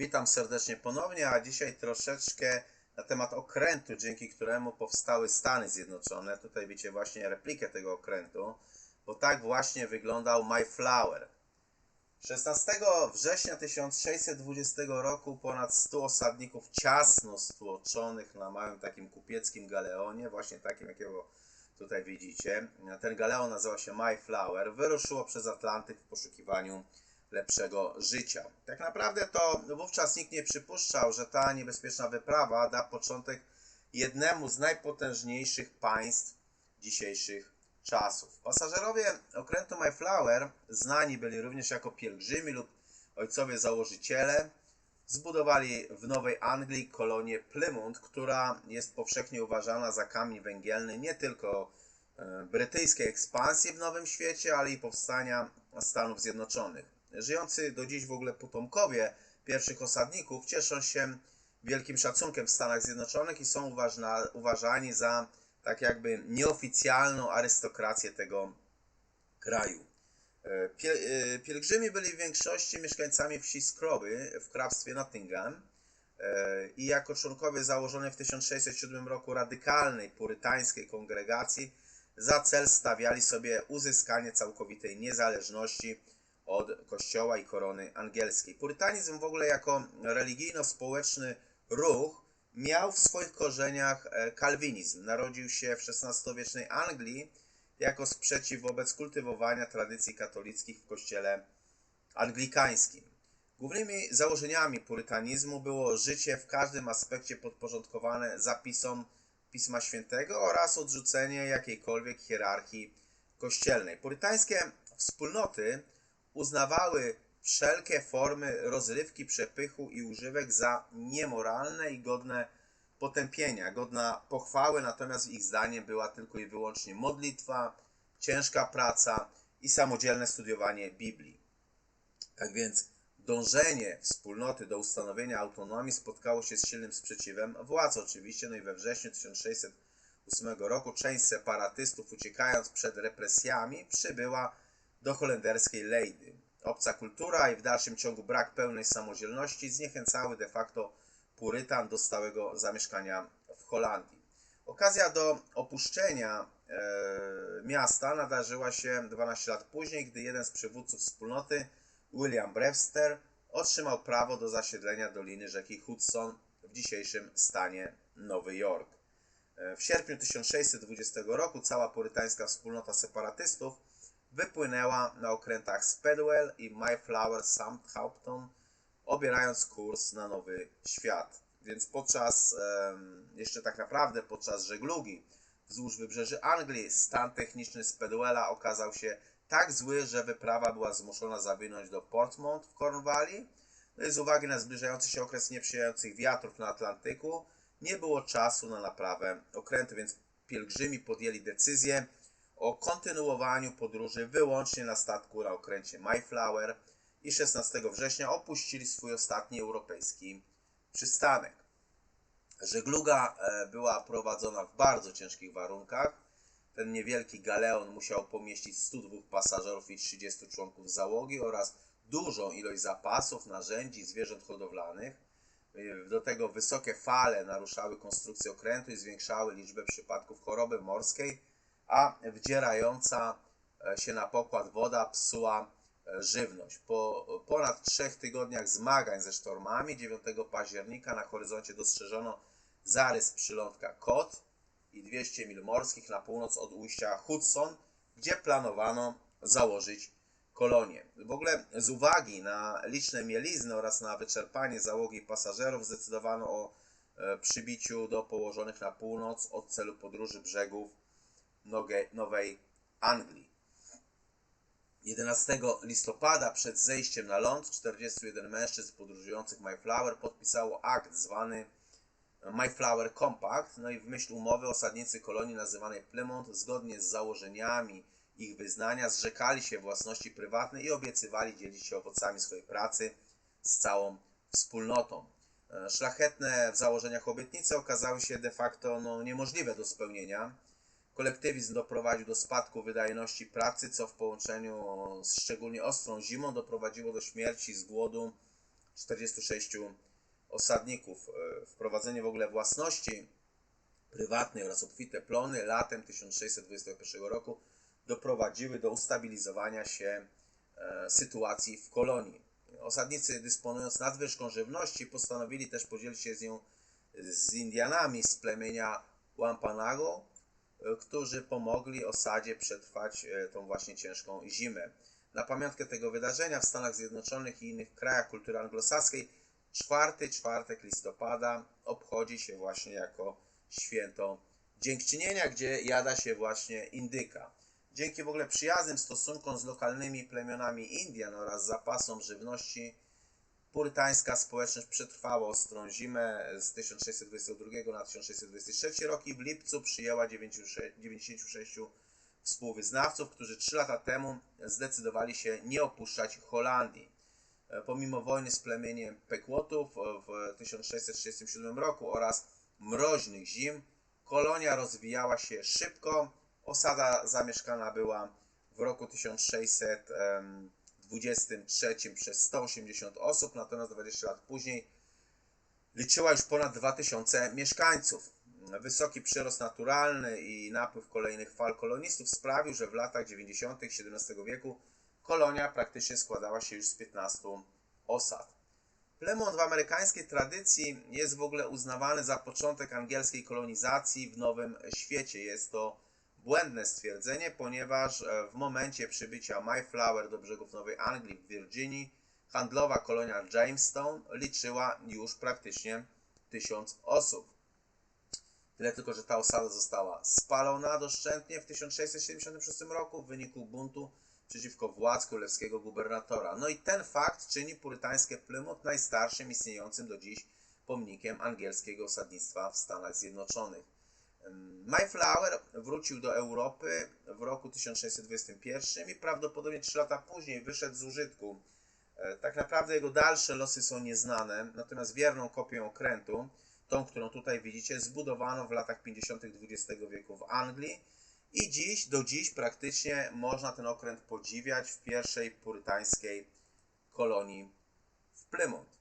Witam serdecznie ponownie, a dzisiaj troszeczkę na temat okrętu, dzięki któremu powstały Stany Zjednoczone. Tutaj widzicie właśnie replikę tego okrętu, bo tak właśnie wyglądał Mayflower. 16 września 1620 roku ponad 100 osadników ciasno stłoczonych na małym takim kupieckim galeonie, właśnie takim jakiego tutaj widzicie. Ten galeon nazywa się Mayflower. Wyruszyło przez Atlantyk w poszukiwaniu lepszego życia. Tak naprawdę to wówczas nikt nie przypuszczał, że ta niebezpieczna wyprawa da początek jednemu z najpotężniejszych państw dzisiejszych czasów. Pasażerowie okrętu Mayflower znani byli również jako pielgrzymi lub ojcowie założyciele. Zbudowali w Nowej Anglii kolonię Plymouth, która jest powszechnie uważana za kamień węgielny nie tylko e, brytyjskiej ekspansji w Nowym Świecie, ale i powstania Stanów Zjednoczonych. Żyjący do dziś w ogóle potomkowie pierwszych osadników cieszą się wielkim szacunkiem w Stanach Zjednoczonych i są uważna, uważani za tak jakby nieoficjalną arystokrację tego kraju. E, Pie, e, pielgrzymi byli w większości mieszkańcami wsi Skroby w hrabstwie Nottingham e, i jako członkowie założonej w 1607 roku radykalnej purytańskiej kongregacji za cel stawiali sobie uzyskanie całkowitej niezależności od kościoła i korony angielskiej. Purytanizm w ogóle jako religijno-społeczny ruch miał w swoich korzeniach e, kalwinizm. Narodził się w XVI-wiecznej Anglii jako sprzeciw wobec kultywowania tradycji katolickich w kościele anglikańskim. Głównymi założeniami purytanizmu było życie w każdym aspekcie podporządkowane zapisom Pisma Świętego oraz odrzucenie jakiejkolwiek hierarchii kościelnej. Purytańskie wspólnoty uznawały wszelkie formy rozrywki, przepychu i używek za niemoralne i godne potępienia, godna pochwały, natomiast ich zdaniem była tylko i wyłącznie modlitwa, ciężka praca i samodzielne studiowanie Biblii. Tak więc dążenie wspólnoty do ustanowienia autonomii spotkało się z silnym sprzeciwem władz oczywiście, no i we wrześniu 1608 roku część separatystów uciekając przed represjami przybyła do holenderskiej Leydy. Obca kultura i w dalszym ciągu brak pełnej samodzielności zniechęcały de facto purytan do stałego zamieszkania w Holandii. Okazja do opuszczenia e, miasta nadarzyła się 12 lat później, gdy jeden z przywódców wspólnoty, William Brewster, otrzymał prawo do zasiedlenia doliny rzeki Hudson w dzisiejszym stanie Nowy Jork. E, W sierpniu 1620 roku cała purytańska wspólnota separatystów wypłynęła na okrętach Speedwell i Mayflower Southampton, obierając kurs na Nowy Świat. Więc podczas, jeszcze tak naprawdę podczas żeglugi wzdłuż wybrzeży Anglii, stan techniczny Speedwella okazał się tak zły, że wyprawa była zmuszona zawinąć do Portsmouth w Cornwalli. No z uwagi na zbliżający się okres nieprzyjających wiatrów na Atlantyku, nie było czasu na naprawę okrętu, więc pielgrzymi podjęli decyzję o kontynuowaniu podróży wyłącznie na statku na okręcie Mayflower i 16 września opuścili swój ostatni europejski przystanek. Żegluga e, była prowadzona w bardzo ciężkich warunkach. Ten niewielki galeon musiał pomieścić 102 pasażerów i 30 członków załogi oraz dużą ilość zapasów, narzędzi, zwierząt hodowlanych. E, Do tego wysokie fale naruszały konstrukcję okrętu i zwiększały liczbę przypadków choroby morskiej, a wdzierająca e, się na pokład woda psuła e, żywność. Po ponad trzech tygodniach zmagań ze sztormami 9 października na horyzoncie dostrzeżono zarys przylądka Kot i 200 mil morskich na północ od ujścia Hudson, gdzie planowano założyć kolonię. W ogóle z uwagi na liczne mielizny oraz na wyczerpanie załogi pasażerów zdecydowano o e, przybiciu do położonych na północ od celu podróży brzegów Nowej Anglii. 11 listopada przed zejściem na ląd 41 mężczyzn podróżujących Mayflower podpisało akt zwany Mayflower Compact, no i w myśl umowy osadnicy kolonii nazywanej Plymouth zgodnie z założeniami ich wyznania zrzekali się własności prywatnej i obiecywali dzielić się owocami swojej pracy z całą wspólnotą. E, Szlachetne w założeniach obietnice okazały się de facto no, niemożliwe do spełnienia. Kolektywizm doprowadził do spadku wydajności pracy, co w połączeniu z szczególnie ostrą zimą doprowadziło do śmierci z głodu 46 osadników. E, Wprowadzenie w ogóle własności prywatnej oraz obfite plony latem 1621 roku doprowadziły do ustabilizowania się e, sytuacji w kolonii. Osadnicy dysponując nadwyżką żywności postanowili też podzielić się z nią z Indianami z plemienia Wampanago, którzy pomogli osadzie przetrwać e, tą właśnie ciężką zimę. Na pamiątkę tego wydarzenia w Stanach Zjednoczonych i innych krajach kultury anglosaskiej czwarty czwartek listopada obchodzi się właśnie jako święto dziękczynienia, gdzie jada się właśnie indyka. Dzięki w ogóle przyjaznym stosunkom z lokalnymi plemionami Indian oraz zapasom żywności purytańska społeczność przetrwała ostrą zimę z 1622 na 1623 rok i w lipcu przyjęła 96 współwyznawców, którzy 3 lata temu zdecydowali się nie opuszczać Holandii. E, Pomimo wojny z plemieniem Pequotów w 1637 roku oraz mroźnych zim, kolonia rozwijała się szybko. Osada zamieszkana była w roku 1623 przez 180 osób, natomiast 20 lat później liczyła już ponad 2000 mieszkańców. Wysoki przyrost naturalny i napływ kolejnych fal kolonistów sprawił, że w latach 90. XVII wieku kolonia praktycznie składała się już z 15 osad. Plymouth w amerykańskiej tradycji jest w ogóle uznawany za początek angielskiej kolonizacji w Nowym Świecie. Jest to błędne stwierdzenie, ponieważ e, w momencie przybycia Mayflower do brzegów Nowej Anglii w Virginii handlowa kolonia Jamestown liczyła już praktycznie tysiąc osób. Tyle tylko, że ta osada została spalona doszczętnie w 1676 roku w wyniku buntu przeciwko władz królewskiego gubernatora. No i ten fakt czyni purytańskie Plymouth najstarszym istniejącym do dziś pomnikiem angielskiego osadnictwa w Stanach Zjednoczonych. Mayflower wrócił do Europy w roku 1621 i prawdopodobnie 3 lata później wyszedł z użytku. E, Tak naprawdę jego dalsze losy są nieznane, natomiast wierną kopię okrętu, tą, którą tutaj widzicie, zbudowano w latach 50. XX wieku w Anglii i dziś, do dziś praktycznie można ten okręt podziwiać w pierwszej purytańskiej kolonii w Plymouth.